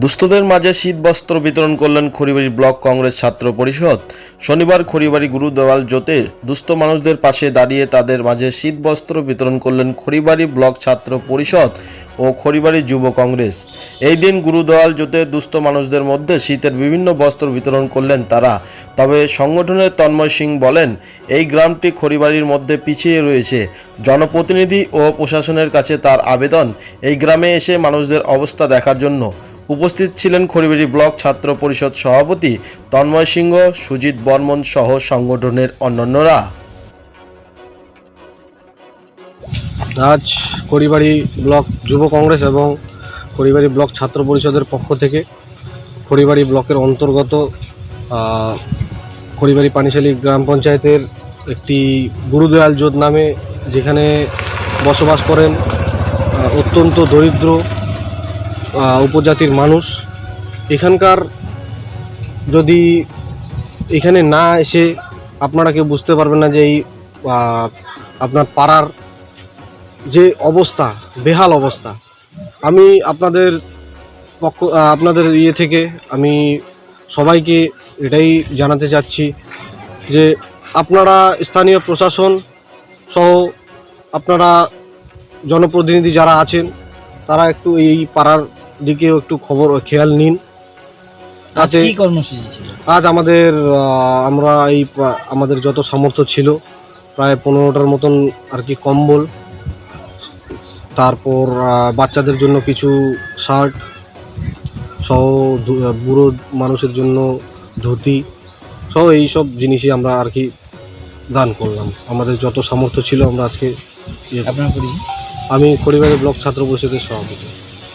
দুস্থদের মাঝে শীত বস্ত্র বিতরণ করলেন খড়িবাড়ি ব্লক কংগ্রেস ছাত্র পরিষদ। শনিবার খড়িবাড়ি গুরু দেওয়াল জোতে দুস্থ মানুষদের পাশে দাঁড়িয়ে তাদের মাঝে শীত বস্ত্র বিতরণ করলেন খড়িবাড়ি ব্লক ছাত্র পরিষদ ও খড়িবাড়ি যুব কংগ্রেস। এই দিন গুরু দেওয়াল জোতে দুস্থ মানুষদের মধ্যে শীতের বিভিন্ন বস্ত্র বিতরণ করলেন তারা। তবে সংগঠনের তন্ময় সিং বলেন, এই গ্রামটি খড়িবাড়ির মধ্যে পিছিয়ে রয়েছে। জনপ্রতিনিধি ও প্রশাসনের কাছে তার আবেদন, এই গ্রামে এসে মানুষদের অবস্থা দেখার জন্য। উপস্থিত ছিলেন খড়িবাড়ি ব্লক ছাত্র পরিষদ সভাপতি তন্ময় সিংহ, সুজিত বর্মন সহ সংগঠনের অন্যান্যরা। আজ খড়িবাড়ি ব্লক যুব কংগ্রেস এবং খড়িবাড়ি ব্লক ছাত্র পরিষদের পক্ষ থেকে খড়িবাড়ি ব্লকের অন্তর্গত খড়িবাড়ি পানিশালী গ্রাম পঞ্চায়েতের একটি গুরুদয়াল জোত নামে যেখানে বসবাস করেন অত্যন্ত দরিদ্র উপজাতির মানুষ। এখানকার যদি এখানে না এসে আপনারা কেউ বুঝতে পারবেন না যে এই আপনার পাড়ার যে অবস্থা, বেহাল অবস্থা। আমি আপনাদের পক্ষ আপনাদের ইয়ে থেকে আমি সবাইকে এটাই জানাতে চাচ্ছি যে আপনারা স্থানীয় প্রশাসন সহ আপনারা জনপ্রতিনিধি যারা আছেন, তারা একটু এই পাড়ার দিকেও একটু খবর খেয়াল নিন। আজ কি কর্মসূচি ছিল? আজ আমাদের আমরা এই আমাদের যত সামর্থ্য ছিল প্রায় পনেরোটার মতন আর কি কম্বল তারপর বাচ্চাদের জন্য কিছু শার্ট সহ বুড়ো মানুষের জন্য ধুতি সহ এই সব জিনিসই আমরা আর কি দান করলাম। আমাদের যত সামর্থ্য ছিল আমরা আজকে ইয়ে- আমি খড়িবাড়ি ব্লক ছাত্র পরিষদের সভাপতি।